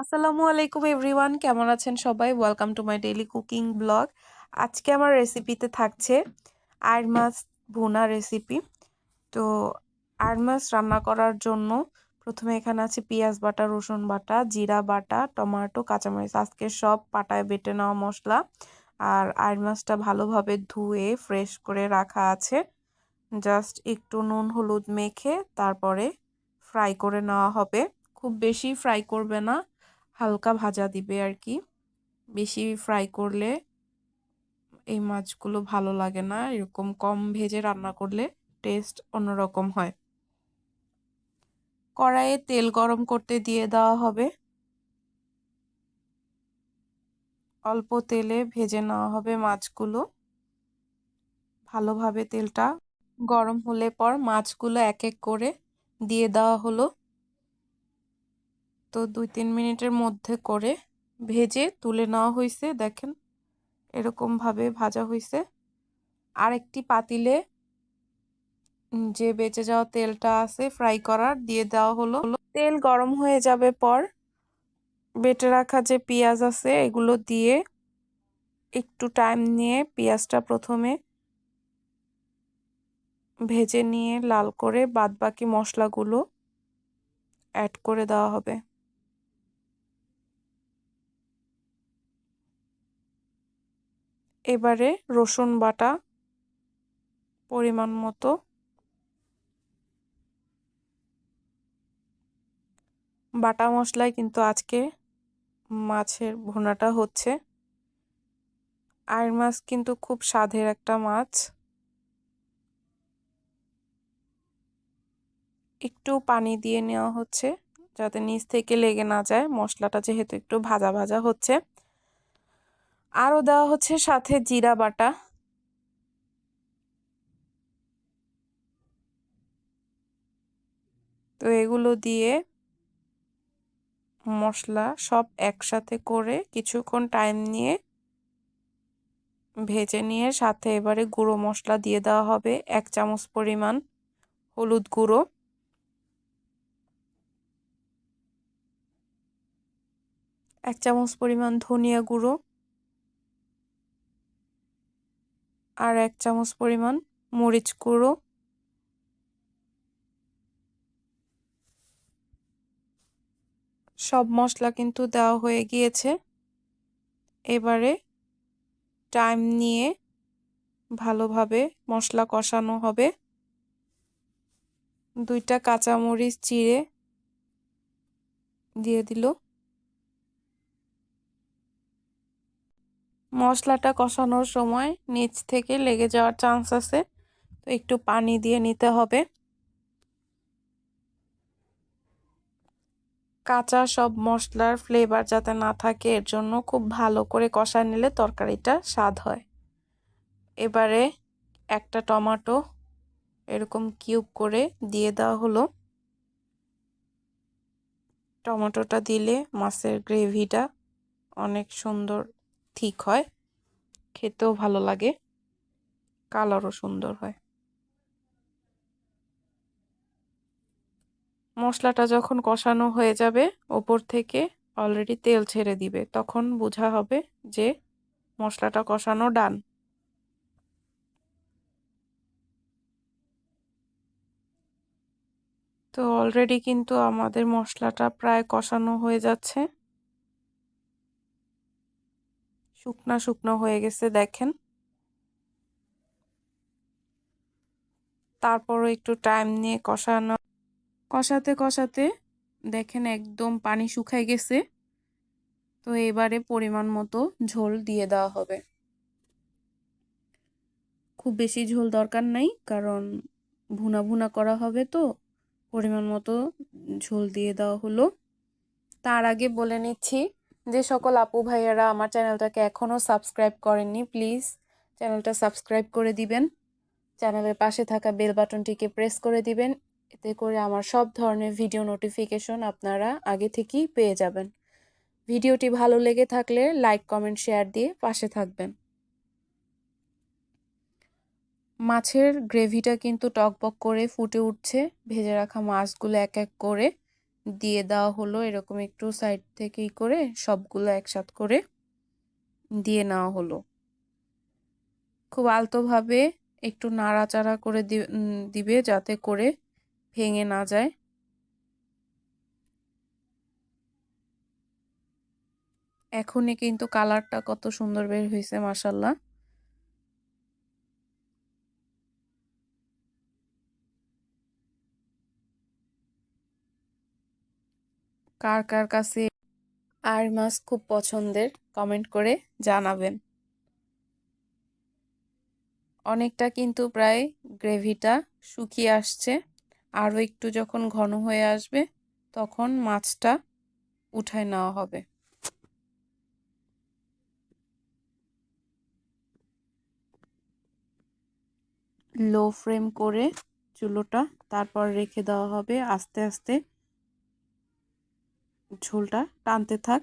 আসসালামু আলাইকুম এভরিওয়ান, কেমন আছেন সবাই? Welcome to my daily cooking blog আজকে আমার রেসিপিতে থাকছে আয়ের মাছ ভুনা রেসিপি তো আয়ের মাছ রান্না করার জন্য প্রথমে এখানে আছে পেঁয়াজ বাটা, রসুন বাটা, জিরা বাটা, টমাটো, কাঁচামরিচ। আজকে সব পাটায় বেটে নেওয়া মশলা। আর আয়ের মাছটা ভালোভাবে ধুয়ে ফ্রেশ করে রাখা আছে। জাস্ট একটু নুন, হলুদ মেখে তারপরে ফ্রাই করে নেওয়া হবে। খুব বেশি ফ্রাই করবে না। হালকা ভাজা দিবে আর কি বেশি ফ্রাই করলে এই মাছগুলো ভালো লাগে না, এরকম কম ভেজে রান্না করলে টেস্ট অন্যরকম হয়। কড়াইয়ে তেল গরম করতে দিয়ে দেওয়া হবে। অল্প তেলে ভেজে নেওয়া হবে মাছগুলো। ভালোভাবে তেলটা গরম হলে পর মাছগুলো এক এক করে দিয়ে দেওয়া হলো। তো দুই তিন মিনিটের মধ্যে করে ভেজে তুলে নেওয়া হয়েছে দেখেন। এরকমভাবে ভাজা হয়েছে আরেকটি পাতিলে যে বেঁচে যাওয়া তেলটা আছে ফ্রাই করার দিয়ে দেওয়া হলো। তেল গরম হয়ে যাবে পর বেটে রাখা যে পেঁয়াজ আছে এগুলো দিয়ে একটু টাইম নিয়ে পেঁয়াজটা প্রথমে ভেজে নিয়ে লাল করে বাদবাকি মশলাগুলো অ্যাড করে দেওয়া হবে। এবারে রসুন বাটা পরিমাণ মতো। বাটা মশলায় কিন্তু আজকে মাছের ভুনাটা হচ্ছে। আয়ের মাছ কিন্তু খুব স্বাদের একটা মাছ। একটু পানি দিয়ে নেওয়া হচ্ছে যাতে নিচ থেকে লেগে না যায়। মশলাটা যেহেতু একটু ভাজা ভাজা হচ্ছে। আরও দেওয়া হচ্ছে সাথে জিরা বাটা। তো এগুলো দিয়ে মশলা সব একসাথে করে কিছুক্ষণ টাইম নিয়ে ভেজে নিয়ে সাথে এবারে গুঁড়ো মশলা দিয়ে দেওয়া হবে এক চামচ পরিমাণ হলুদ গুঁড়ো। এক চামচ পরিমাণ ধনিয়া গুঁড়ো। আর এক চামচ পরিমাণ মরিচ গুঁড়ো। সব মশলা কিন্তু দেওয়া হয়ে গিয়েছে। এবারে টাইম নিয়ে ভালোভাবে মশলা কষানো হবে। দুইটা কাঁচামরিচ চিড়ে দিয়ে দিল। মশলাটা কষানোর সময় নিচ থেকে লেগে যাওয়ার চান্স আছে। তো একটু পানি দিয়ে নিতে হবে। কাঁচা সব মশলার ফ্লেভার যাতে না থাকে, এর জন্য খুব ভালো করে কষা নিলে তরকারিটা স্বাদ হয়। এবারে একটা টমেটো এরকম কিউব করে দিয়ে দেওয়া হলো। টমেটোটা দিলে মাছের গ্রেভিটা অনেক সুন্দর ঠিক হয়। খেতেও ভালো লাগে। কালারও সুন্দর হয়। মশলাটা যখন কষানো হয়ে যাবে ওপর থেকে অলরেডি তেল ছেড়ে দিবে, তখন বোঝা হবে যে মশলাটা কষানো ডান তো অলরেডি কিন্তু আমাদের মশলাটা প্রায় কষানো হয়ে যাচ্ছে। শুকনা শুকনো হয়ে গেছে, দেখেন। তারপরও একটু টাইম নিয়ে কষানো। কষাতে কষাতে দেখেন একদম পানি শুকায় গেছে। তো এবারে পরিমাণ মতো ঝোল দিয়ে দেওয়া হবে। খুব বেশি ঝোল দরকার নাই, কারণ ভুনা ভুনা করা হবে তো, পরিমাণ মতো ঝোল দিয়ে দেওয়া হলো। তার আগে বলে নিচ্ছি যে সকল আপু ভাইয়ারা আমার চ্যানেলটাকে এখনও সাবস্ক্রাইব করেননি, প্লিজ চ্যানেলটা সাবস্ক্রাইব করে দিবেন। চ্যানেলের পাশে থাকা বেল বাটনটিকে প্রেস করে দিবেন। এতে করে আমার সব ধরনের ভিডিও নোটিফিকেশন আপনারা আগে থেকেই পেয়ে যাবেন। ভিডিওটি ভালো লেগে থাকলে লাইক, কমেন্ট, শেয়ার দিয়ে পাশে থাকবেন। মাছের গ্রেভিটা কিন্তু টকবক করে ফুটে উঠছে। ভেজে রাখা মাছগুলো এক এক করে দিয়ে দেওয়া হলো এরকম একটু সাইড থেকেই করে সবগুলো একসাথ করে দিয়ে নেওয়া হলো। খুব আলতোভাবে একটু নাড়াচাড়া করে দিবে যাতে করে ভেঙে না যায়। এখনই কিন্তু কালারটা কত সুন্দর বের হয়েছে মাসাল্লাহ কার কার কাছে আর মাছ খুব পছন্দের কমেন্ট করে জানাবেন। অনেকটা কিন্তু প্রায় গ্রেভিটা শুকিয়ে আসছে। আরও একটু যখন ঘন হয়ে আসবে, তখন মাছটা উঠায় নেওয়া হবে। লো ফ্লেম করে চুলোটা তারপর রেখে দেওয়া হবে আস্তে আস্তে। ঝোলটা টানতে থাক।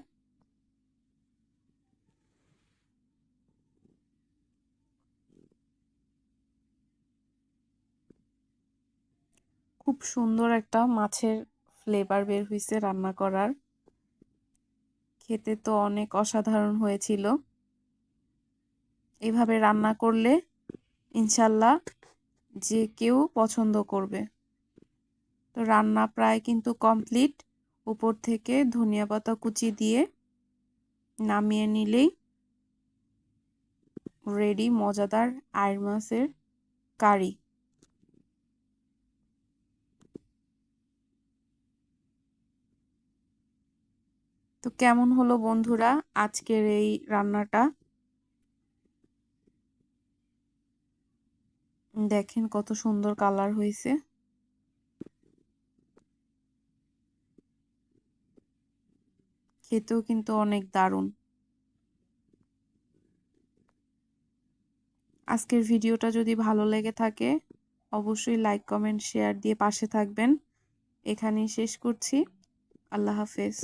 খুব সুন্দর একটা মাছের ফ্লেভার বের হয়েছে রান্না করার। খেতে তো অনেক অসাধারণ হয়েছিল। এভাবে রান্না করলে ইনশাল্লাহ যে কেউ পছন্দ করবে। তো রান্না প্রায় কিন্তু কমপ্লিট উপর থেকে ধনিয়া পাতা কুচি দিয়ে নামিয়ে নিলেই রেডি মজাদার আয়ের মাছের কারি। তো কেমন হলো বন্ধুরা আজকের এই রান্নাটা? দেখেন কত সুন্দর কালার হয়েছে। খেতেও কিন্তু অনেক দারুণ। আজকের ভিডিওটা যদি ভালো লেগে থাকে, অবশ্যই লাইক কমেন্ট শেয়ার দিয়ে পাশে থাকবেন। এখানেই শেষ করছি। আল্লাহ হাফেজ।